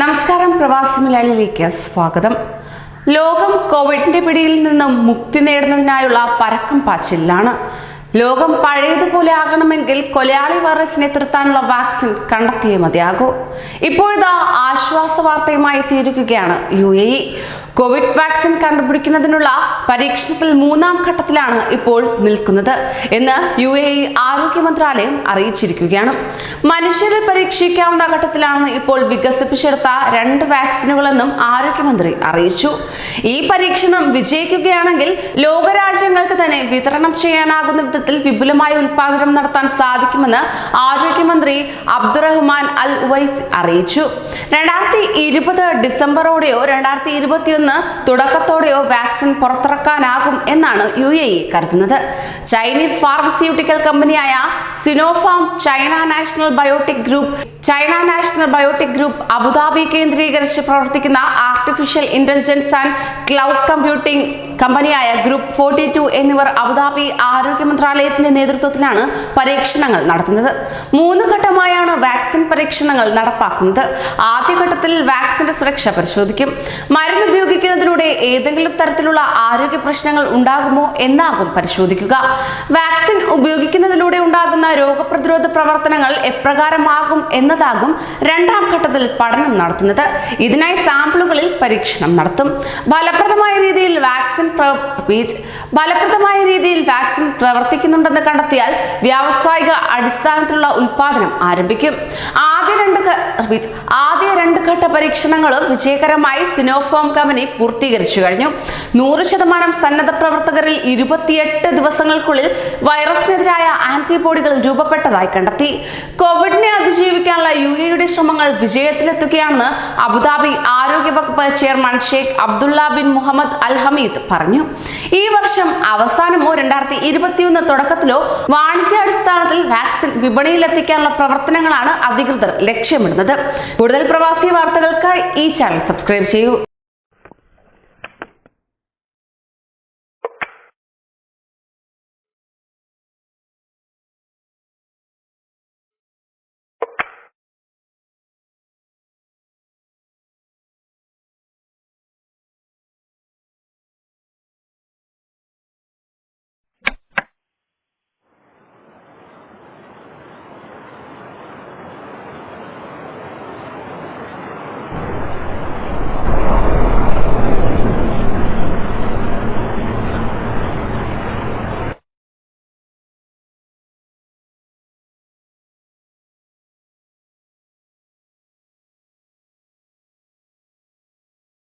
നമസ്കാരം പ്രവാസി മലയാളിയിലേക്ക് സ്വാഗതം. ലോകം കോവിഡിന്റെ പിടിയിൽ നിന്നും മുക്തി നേടുന്നതിനായുള്ള പരക്കം പാച്ചിലാണ്. ലോകം പഴയതുപോലെ ആകണമെങ്കിൽ കൊലയാളി വൈറസിനെ തുരത്താനുള്ള വാക്സിൻ കണ്ടെത്തിയേ മതിയാകൂ. ഇപ്പോഴിതാ ആശ്വാസ വാർത്തയുമായി എത്തിയിരിക്കുകയാണ് U A E. Covid vaccine കണ്ടുപിടിക്കുന്നതിനുള്ള പരീക്ഷണത്തിൽ മൂന്നാം ഘട്ടത്തിലാണ് ഇപ്പോൾ നിൽക്കുന്നത് എന്ന് യു എ ഇ ആരോഗ്യ മന്ത്രാലയം അറിയിച്ചിരിക്കുകയാണ്. മനുഷ്യരിൽ പരീക്ഷിക്കാവുന്ന ഘട്ടത്തിലാണ് ഇപ്പോൾ വികസിപ്പിച്ചെടുത്ത രണ്ട് വാക്സിനുകളെന്നും ആരോഗ്യമന്ത്രി അറിയിച്ചു. ഈ പരീക്ഷണം വിജയിക്കുകയാണെങ്കിൽ ലോകരാജ്യങ്ങൾക്ക് തന്നെ വിതരണം ചെയ്യാനാകുന്ന വിധത്തിൽ വിപുലമായ ഉൽപാദനം നടത്താൻ സാധിക്കുമെന്ന് ആരോഗ്യമന്ത്രി അബ്ദുറഹ്മാൻ അൽ ഉവൈസ് അറിയിച്ചു. രണ്ടായിരത്തി ഇരുപത് ഡിസംബറോടെയോ രണ്ടായിരത്തി ഇരുപത്തിയൊന്ന് തുടക്കത്തോടെയോ വാക്സിൻ പുറത്തിറക്കാനാകും എന്നാണ് യു എ ഇ കരുതുന്നത്. ചൈനീസ് ഫാർമസ്യൂട്ടിക്കൽ കമ്പനിയായ Sinopharm China national biotic group China national biotic group Abu Dhabi കേന്ദ്രീകരിച്ച് പ്രവർത്തിക്കുന്ന artificial intelligence and cloud computing കമ്പനിയായ ഗ്രൂപ്പ് ഫോർട്ടി ടു എന്നിവർ അബുദാബി ആരോഗ്യ മന്ത്രാലയത്തിന്റെ നേതൃത്വത്തിലാണ് പരീക്ഷണങ്ങൾ നടത്തുന്നത്. മൂന്ന് ഘട്ടമായാണ് വാക്സിൻ പരീക്ഷണങ്ങൾ നടപ്പാക്കുന്നത്. ആദ്യഘട്ടത്തിൽ വാക്സിന്റെ സുരക്ഷ പരിശോധിക്കും. മരുന്ന് ഉപയോഗിക്കുന്നതിലൂടെ ഏതെങ്കിലും തരത്തിലുള്ള ആരോഗ്യ പ്രശ്നങ്ങൾ ഉണ്ടാകുമോ എന്നാകും പരിശോധിക്കുക. വാക്സിൻ ഉപയോഗിക്കുന്നതിലൂടെ ഉണ്ടാകുന്ന രോഗപ്രതിരോധ പ്രവർത്തനങ്ങൾ എപ്രകാരമാകും എന്നതാകും രണ്ടാം ഘട്ടത്തിൽ പഠനം നടത്തുന്നത്. ഇതിനായി സാമ്പിളുകളിൽ പരീക്ഷണം നടത്തും. ഫലപ്രദമായ രീതിയിൽ വാക്സിൻ repeat. ഫലപ്രദമായ രീതിയിൽ വാക്സിൻ പ്രവർത്തിക്കുന്നുണ്ടെന്ന് കണ്ടെത്തിയാൽ വ്യാവസായിക അടിസ്ഥാനത്തിലുള്ള ഉൽപാദനം ആരംഭിക്കും ആദ്യ രണ്ട് ആദ്യ രണ്ട് ഘട്ട പരീക്ഷണങ്ങളും വിജയകരമായി സിനോഫോം കമ്പനി പൂർത്തീകരിച്ചു കഴിഞ്ഞു നൂറ് ശതമാനം സന്നദ്ധ പ്രവർത്തകരിൽ ഇരുപത്തിയെട്ട് ദിവസങ്ങൾക്കുള്ളിൽ വൈറസിനെതിരായ ആന്റിബോഡികൾ രൂപപ്പെട്ടതായി കണ്ടെത്തി കോവിഡിനെ എയുടെ ശ്രമങ്ങൾ വിജയത്തിലെത്തുകയാണെന്ന് അബുദാബി ആരോഗ്യ വകുപ്പ് chairman Sheikh Abdullah bin Mohammed Al Hamid പറഞ്ഞു. ഈ വർഷം അവസാനമോ രണ്ടായിരത്തി ഇരുപത്തിയൊന്ന് തുടക്കത്തിലോ വാണിജ്യാടിസ്ഥാനത്തിൽ വാക്സിൻ വിപണിയിലെത്തിക്കാനുള്ള പ്രവർത്തനങ്ങളാണ് അധികൃതർ ലക്ഷ്യമിടുന്നത്. കൂടുതൽ പ്രവാസി വാർത്തകൾക്ക് ഈ ചാനൽ സബ്സ്ക്രൈബ് ചെയ്യൂ.